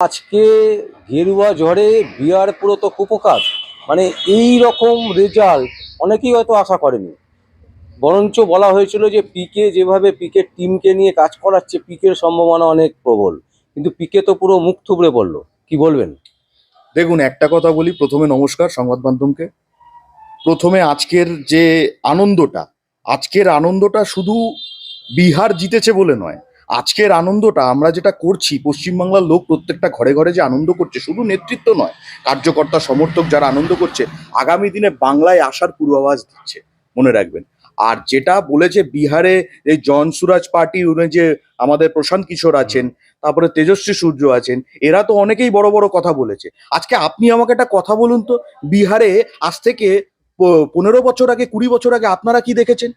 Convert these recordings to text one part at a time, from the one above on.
আজকে গেরুয়া ঝড়ে বিয়ার পুরো তো কুপকাত মানে এই রকম রেজাল্ট অনেকেই হয়তো আশা করেনি। বরঞ্চ বলা হয়েছিল যে পিকে যেভাবে পিকের টিমকে নিয়ে কাজ করাচ্ছে পিকের সম্ভাবনা অনেক প্রবল। কিন্তু পিকে তো পুরো মুখ থুবড়ে পড়ল। কি বলবেন? দেখুন, একটা কথা বলি, প্রথমে নমস্কার সংবাদ মাধ্যমকে। প্রথমে আজকের যে আনন্দটা, আজকের আনন্দটা শুধু বিহার জিতেছে বলে নয় আজকের আনন্দটা আমরা যেটা করছি, পশ্চিমবাংলার লোক প্রত্যেকটা ঘরে ঘরে যে আনন্দ করছে, শুধু নেতৃত্ব নয়, কার্যকর্তা, সমর্থক যারা আনন্দ করছে, আগামী দিনে বাংলায় আসার পূর্বাভাস দিচ্ছে, মনে রাখবেন। আর যেটা বলেছে বিহারে এই জন সুরাজ পার্টি, উনি যে আমাদের প্রশান্ত কিশোর আছেন, তারপরে তেজস্বী সূর্য আছেন, এরা তো অনেকেই বড় বড় কথা বলেছে। আজকে আপনি আমাকে একটা কথা বলুন তো, বিহারে আজ থেকে পনেরো বছর আগে, কুড়ি বছর আগে আপনারা কি দেখেছেন?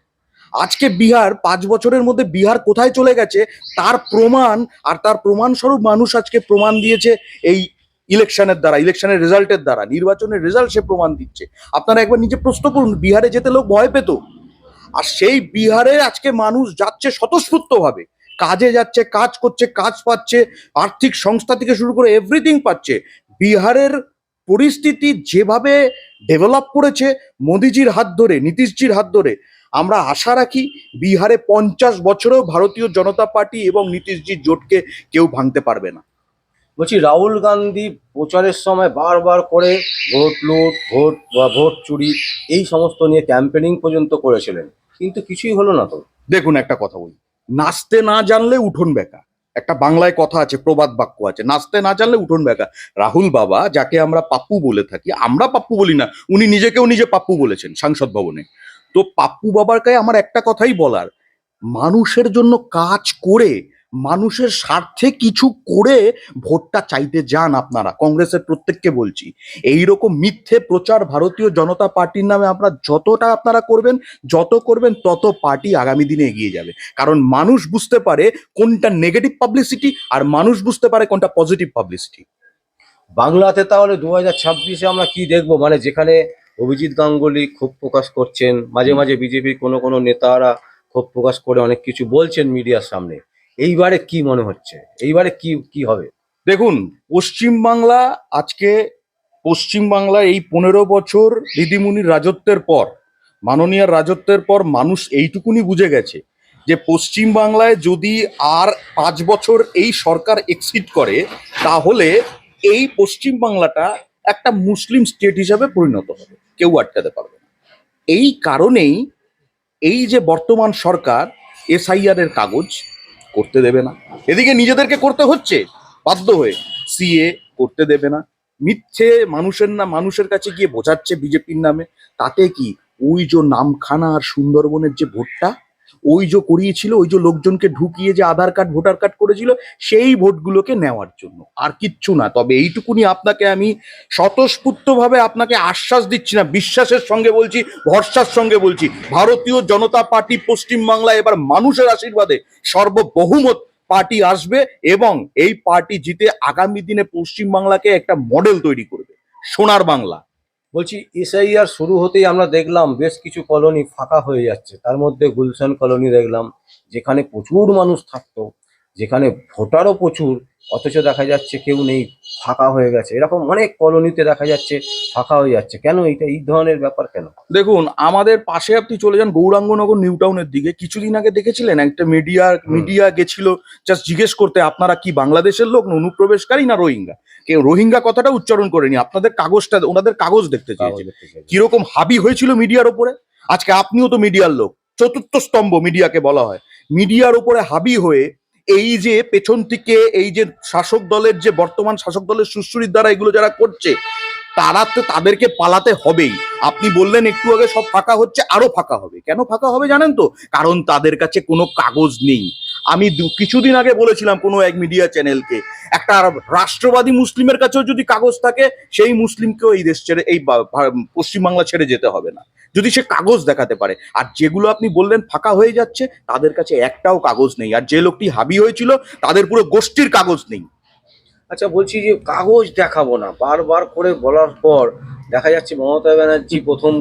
আজকে বিহার পাঁচ বছরের মধ্যে বিহার কোথায় চলে গেছে, তার প্রমাণ আর তার প্রমাণস্বরূপ মানুষ আজকে প্রমাণ দিয়েছে এই ইলেকশনের দ্বারা, ইলেকশনের রেজাল্টের দ্বারা, নির্বাচনের রেজাল্ট সে প্রমাণ দিচ্ছে। আপনারা একবার নিজে প্রশ্ন করুন, বিহারে যেতে লোক ভয় পেত? আর সেই বিহারে আজকে মানুষ যাচ্ছে স্বতঃস্ফূর্তভাবে। কাজে যাচ্ছে, কাজ করছে, কাজ পাচ্ছে, আর্থিক সংস্থা থেকে শুরু করে এভরিথিং পাচ্ছে। বিহারের পরিস্থিতি যেভাবে ডেভেলপ করেছে, মোদিজির হাত ধরে, নীতিশজির হাত ধরে আমরা আশা রাখি বিহারে পঞ্চাশ বছরেও ভারতীয় জনতা পার্টি এবং নীতিশজির জোটকে কেউ ভাঙতে পারবে না। বলছি রাহুল গান্ধী প্রচারের সময় বারবার করে ভোট লুট ভোট বা ভোট চুরি এই সমস্ত নিয়ে ক্যাম্পেনিং পর্যন্ত করেছিলেন। কিন্তু কিছুই হলো না তো। দেখুন একটা কথা বলি নাচতে না জানলে উঠোন বেকা। একটা বাংলায় কথা আছে প্রবাদ বাক্য আছে নাচতে না জানলে উঠোন বেকা। রাহুল বাবা যাকে আমরা পাপ্পু বলে থাকি আমরা পাপ্পু বলি না উনি নিজেকেও নিজে পাপ্পু বলেছেন সাংসদ ভবনে। তো পাপ্পু বাবার বাবারকে আমার একটা কথাই বলার। মানুষের জন্য কাজ করে, মানুষের স্বার্থে কিছু করে ভোটটা চাইতে যান আপনারা, কংগ্রেসের প্রত্যেককে বলছি। এই রকম মিথ্যে প্রচার ভারতীয় জনতা পার্টির নামে আপনারা যতটা আপনারা করবেন, যত করবেন, তত পার্টি আগামী দিনে এগিয়ে যাবে। কারণ মানুষ বুঝতে পারে কোনটা নেগেটিভ পাবলিসিটি আর মানুষ বুঝতে পারে কোনটা পজিটিভ পাবলিসিটি বাংলাতে তাহলে দু হাজার ছাব্বিশে আমরা কি দেখব? মানে যেখানে অভিজিৎ গাঙ্গুলি ক্ষোভ প্রকাশ করছেন। মাঝে মাঝে বিজেপির কোনো কোনো নেতারা ক্ষোভ প্রকাশ করে অনেক কিছু বলছেন মিডিয়ার সামনে। এইবারে কি মনে হচ্ছে? এইবারে কি কি হবে? দেখুন পশ্চিমবাংলা আজকে পশ্চিমবাংলা এই পনেরো বছর দিদিমুনির রাজত্বের পর মাননীয় রাজত্বের পর মানুষ এইটুকুনি বুঝে গেছে যে পশ্চিমবাংলায় যদি আর পাঁচ বছর এই সরকার এক্সিট করে তাহলে এই পশ্চিমবাংলাটা একটা মুসলিম স্টেট হিসাবে পরিণত হবে। কেউ আটকাতে পারবে না। এই কারণেই এই যে বর্তমান সরকার এসআইআর এর কাগজ করতে দেবে না। এদিকে নিজেদেরকে করতে হচ্ছে, বাধ্য হয়ে। সিএ করতে দেবে না। মিথ্যে মানুষের না, মানুষের কাছে গিয়ে বোঝাচ্ছে বিজেপির নামে। তাতে কি ওই যে নামখানা আর সুন্দরবনের যে ভোটটা ওই যে করিয়েছিল, ওই যে লোকজনকে ঢুকিয়ে যে আধার কার্ড, ভোটার কার্ড করেছিল, সেই ভোটগুলোকে নেওয়ার জন্য। আর কিচ্ছু না, তবে এইটুকুনি আপনাকে আমি স্বতঃস্ফূর্তভাবে আপনাকে আশ্বাস দিচ্ছি না, বিশ্বাসের সঙ্গে বলছি, ভরসার সঙ্গে বলছি। ভারতীয় জনতা পার্টি পশ্চিমবাংলায় এবার মানুষের আশীর্বাদে সর্ববহুমত পার্টি আসবে এবং এই পার্টি জিতে আগামী দিনে পশ্চিমবাংলাকে একটা মডেল তৈরি করবে। সোনার বাংলা। বলছি এসআইআর শুরু হতেই আমরা দেখলাম বেশ কিছু কলোনি ফাঁকা হয়ে যাচ্ছে। তার মধ্যে গুলশান কলোনি দেখলাম, যেখানে প্রচুর মানুষ থাকতো। যেখানে ভোটারও প্রচুর অথচ দেখা যাচ্ছে কেউ নেই ফাঁকা হয়ে গেছে। এরকম অনেক কলোনিতে দেখা যাচ্ছে ফাঁকা হয়ে যাচ্ছে। কেন এটা এই ধরনের ব্যাপার কেন? দেখুন আমাদের পাশে আপনি চলে যান গৌরাঙ্গনগর নিউ টাউনের দিকে। কিছুদিন আগে দেখেছিলেন একটা মিডিয়া মিডিয়া গেছিল জাস্ট জিজ্ঞেস করতে আপনারা কি বাংলাদেশের লোক না অনুপ্রবেশকারী না রোহিঙ্গা? কেউ রোহিঙ্গা কথাটা উচ্চারণ করেনি। আপনাদের কাগজটা ওনাদের কাগজ দেখতে কাগজ চেয়েছে চাই। কীরকম হাবি হয়েছিল মিডিয়ার ওপরে? আজকে আপনিও তো মিডিয়ার লোক। চতুর্থ স্তম্ভ মিডিয়াকে বলা হয়। মিডিয়ার ওপরে হাবি হয়ে এই যে পেছন থেকে এই যে শাসক দলের যে বর্তমান শাসক দলের সুশ্রীর দ্বারা এগুলো যারা করছে, তারা তো তাদেরকে পালাতে হবেই। আপনি বললেন একটু আগে সব ফাঁকা হচ্ছে, আরও ফাঁকা হবে। কেন ফাঁকা হবে জানেন তো? কারণ তাদের কাছে কোনো কাগজ নেই। আমি কিছুদিন আগে বলেছিলাম কোনো এক মিডিয়া চ্যানেলকে একটা রাষ্ট্রবাদী মুসলিমের কাছেও যদি কাগজ থাকে সেই মুসলিমকেও এই দেশ ছেড়ে এই পশ্চিমবাংলা ছেড়ে যেতে হবে না। যদি সে কাগজ দেখাতে পারে আর যেগুলো আপনি বললেন ফাঁকা হয়ে যাচ্ছে তাদের কাছে একটাও কাগজ নেই। আর যে লোকটি হাবি হয়েছিল তাদের পুরো গোষ্ঠীর কাগজ নেই। আচ্ছা বলছি যে কাগজ দেখাবো না বারবার করে বলার পর দেখা যাচ্ছে মমতা ব্যানার্জি প্রথম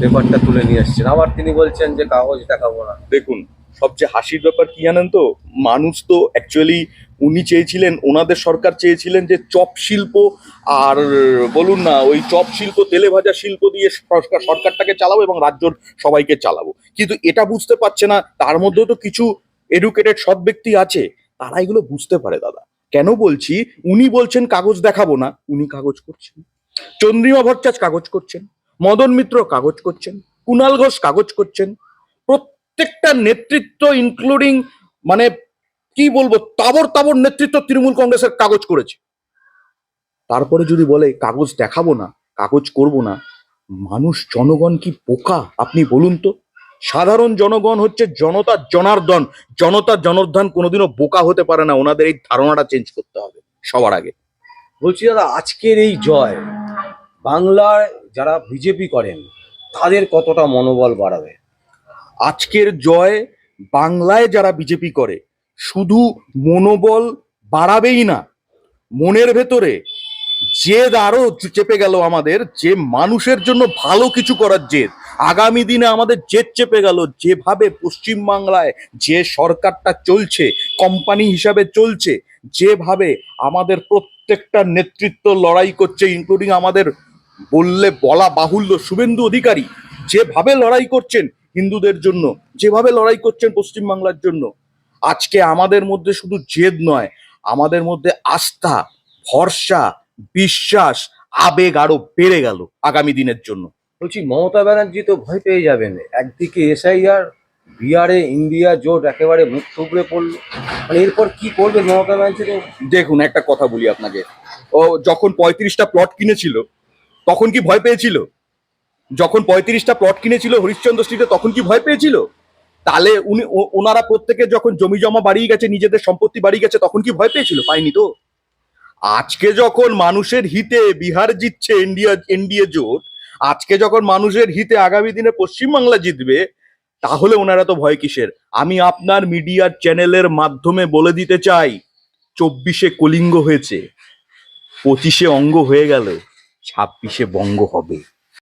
পেপারটা তুলে নিয়ে এসছেন। আবার তিনি বলছেন যে কাগজ দেখাবো না। দেখুন সবচেয়ে হাসির ব্যাপার কি জানেন তো? মানুষ তো অ্যাকচুয়ালি উনি চেয়েছিলেন, ওনাদের সরকার চেয়েছিলেন যে চপ শিল্প আর বলুন না, ওই চপ শিল্প, তেলে ভাজা শিল্প দিয়ে সরকার, সরকারটাকে চালাবো এবং রাজ্যর সবাইকে চালাবো। কিন্তু এটা বুঝতে পারছে না, তার মধ্যেও তো কিছু এডুকেটেড সৎ ব্যক্তি আছে। তারা এগুলো বুঝতে পারে দাদা। কেন বলছি? উনি বলছেন কাগজ দেখাবো না, উনি কাগজ করছেন। চন্দ্রিমা ভট্টাচার্য কাগজ করছেন, মদন মিত্র কাগজ করছেন কুণাল ঘোষ কাগজ করছেন প্রত্যেকটা নেতৃত্ব ইনক্লুডিং মানে কি বলব তাবর তাবর নেতৃত্ব তৃণমূল কংগ্রেসের কাগজ করেছে। তারপরে যদি বলে, কাগজ দেখাবো না, কাগজ করব না, মানুষ, জনগণ কি বোকা? আপনি বলুন তো। সাধারণ জনগণ হচ্ছে জনতার জনার্দন। জনতার জনার্দন কোনোদিনও বোকা হতে পারে না। ওনাদের এই ধারণাটা চেঞ্জ করতে হবে সবার আগে। বলছি দাদা, আজকের এই জয় বাংলায় যারা বিজেপি করেন, তাদের কতটা মনোবল বাড়াবে? আজকের জয় বাংলায় যারা বিজেপি করে, শুধু মনোবল বাড়াবেই না, মনের ভেতরে জেদ আরও চেপে গেল আমাদের, যে মানুষের জন্য ভালো কিছু করার জেদ, আগামী দিনে আমাদের জেদ চেপে গেল, যেভাবে পশ্চিমবাংলায় যে সরকারটা চলছে কোম্পানি হিসাবে চলছে, যেভাবে আমাদের প্রত্যেকটা নেতৃত্ব লড়াই করছে ইনক্লুডিং আমাদের বললে বলা বাহুল্য শুভেন্দু অধিকারী, যেভাবে লড়াই করছেন হিন্দুদের জন্য যেভাবে লড়াই করছেন পশ্চিমবাংলার জন্য আজকে আমাদের মধ্যে শুধু জেদ নয় আমাদের মধ্যে আস্থা ভরসা বিশ্বাস আবেগ আরও বেড়ে গেল আগামী দিনের জন্য। বলছি মমতা ব্যানার্জি তো ভয় পেয়ে যাবেন। একদিকে এসআইআর বিহারে ইন্ডিয়া জোট একেবারে মুখ থুবড়ে পড়ল। মানে এরপর কি করবে মমতা ব্যানার্জি তো? দেখুন একটা কথা বলি আপনাকে। ও যখন পঁয়ত্রিশটা প্লট কিনেছিল তখন কি ভয় পেয়েছিল? যখন পঁয়ত্রিশটা প্লট কিনেছিল হরিশ্চন্দ্র স্ট্রিটে তখন কি ভয় পেয়েছিল? তাহলে উনি ওনারা প্রত্যেকে যখন জমি জমা বাড়িয়ে গেছে, নিজেদের সম্পত্তি বাড়িয়ে গেছে, তখন কি ভয় পেয়েছিল? পায়নি তো। আজকে যখন মানুষের হিতে বিহার জিতছে ইন্ডিয়া এনডিএ জোট, আজকে যখন মানুষের হিতে আগামী দিনে পশ্চিমবাংলা জিতবে, তাহলে ওনারা তো ভয় কিসের? আমি আপনার মিডিয়ার চ্যানেলের মাধ্যমে বলে দিতে চাই, চব্বিশে কলিঙ্গ হয়েছে, পঁচিশে অঙ্গ হয়ে গেল, ছাব্বিশে বঙ্গ হবে।